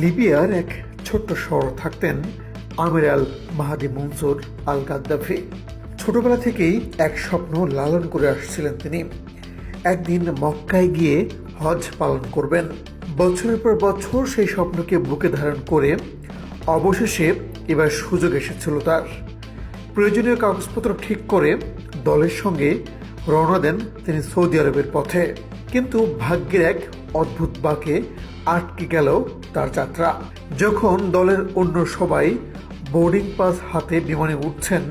লিবিয়ার এক ছোট্ট শহর থাকতেন আমির আল মাহাদি মনসুর আল গাদ্দাফি ছোটবেলা থেকেই এক স্বপ্ন লালন করে আসছিলেন তিনি। একদিন মক্কায় গিয়ে হজ পালন করবেন। বছরের পর বছর সেই স্বপ্নকে বুকে ধারণ করে অবশেষে এবার সুযোগ এসেছিল তার। প্রয়োজনীয় কাগজপত্র ঠিক করে দলের সঙ্গে রওনা দেন তিনি সৌদি আরবের পথে। কিন্তু ভাগ্যের এক অদ্ভুত বাঁকে আটকে গেল তার যাত্রা। যখন দলের অন্য সবাই বোর্ডিং পাস হাতে বিমানে উঠছেন,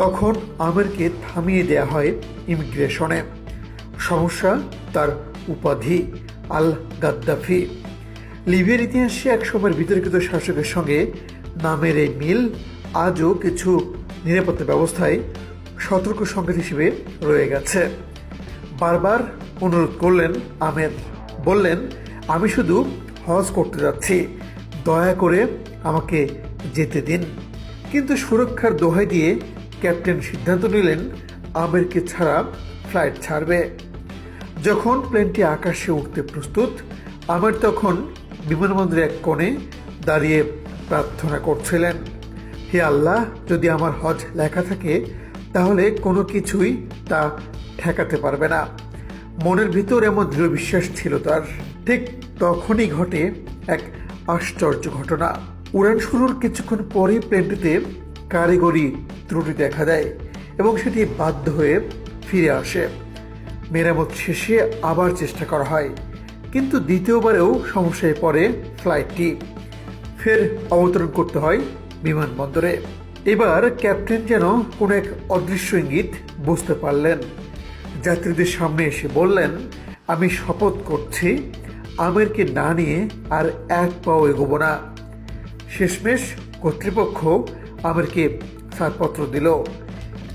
তখন আমিরকে থামিয়ে দেয়া হয় ইমিগ্রেশনে সমস্যা তার উপাধি আল গাদ্দাফি লিবিয়ার ইতিহাসে এক সময়ের বিতর্কিত শাসকের সঙ্গে নামের এই মিল আজও কিছু নিরাপত্তা ব্যবস্থায় সতর্ক সংকেত হিসেবে রয়ে গেছে। বারবার অনুরোধ করলেন আমের। বললেন আমি শুধু হজ করতে যাচ্ছি। দয়া করে আমাকে যেতে দিন। কিন্তু সুরক্ষার দোহাই দিয়ে ক্যাপ্টেন সিদ্ধান্ত নিলেন, আমেরকে ছাড়া ফ্লাইট ছাড়বে। যখন প্লেনটি আকাশে উঠতে প্রস্তুত, আমের তখন বিমানবন্দরের এক কোণে দাঁড়িয়ে প্রার্থনা করছিলেন, হে আল্লাহ, যদি আমার হজ লেখা থাকে, তাহলে কোনো কিছুই তা ঠেকাতে পারবে না। মনের ভিতর এমন দৃঢ় বিশ্বাস ছিল তার। ঠিক তখনই ঘটে এক আশ্চর্য ঘটনা। উড়ান শুরুর কিছুক্ষণ পরেই প্লেনটিতে কারিগরি ত্রুটি দেখা দেয় এবং সেটি বাধ্য হয়ে ফিরে আসে। মেরামত শেষে আবার চেষ্টা করা হয়, কিন্তু দ্বিতীয়বারেও সমস্যায় পড়ে ফ্লাইটটি। ফের অবতরণ করতে হয় বিমানবন্দরে। এবার ক্যাপ্টেন যেন কোনো এক অদৃশ্য ইঙ্গিত বুঝতে পারলেন। যাত্রীদের সামনে এসে বললেন, আমি শপথ করছি আমেরকে না নিয়ে আর এক পাও এগোবো না। শেষমেশ কর্তৃপক্ষ আমেরকে ছাড়পত্র দিল।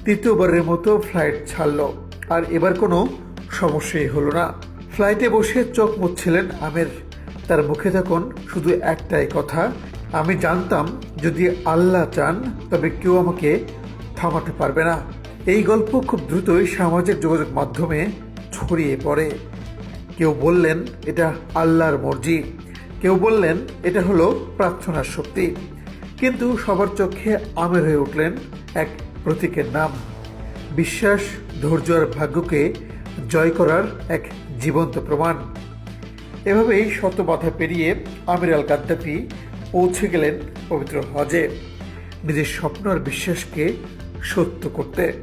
তৃতীয়বারের মতো ফ্লাইট ছাড়ল। আর এবার কোনো সমস্যাই হলো না। ফ্লাইটে বসে চোখ মুচ্ছিলেন আমের। তার মুখে তখন শুধু একটাই কথা, আমি জানতাম যদি আল্লাহ চান, তবে কেউ আমাকে থামাতে পারবে না। এই গল্প খুব দ্রুতই সামাজিক যোগাযোগ মাধ্যমে ছড়িয়ে পড়ে। কেউ বললেন, এটা আল্লাহর মর্জি। কেউ বললেন, এটা হলো প্রার্থনার শক্তি। কিন্তু সবার চোখে আমের হয়ে উঠলেন এক প্রতীকের নাম। বিশ্বাস, ধৈর্য আর ভাগ্যকে জয় করার এক জীবন্ত প্রমাণ। এভাবেই শত বাধা পেরিয়ে আমির আল গাদ্দাফি পৌঁছে গেলেন পবিত্র হজে। নিজের স্বপ্ন আর বিশ্বাসকে সত্য করতে।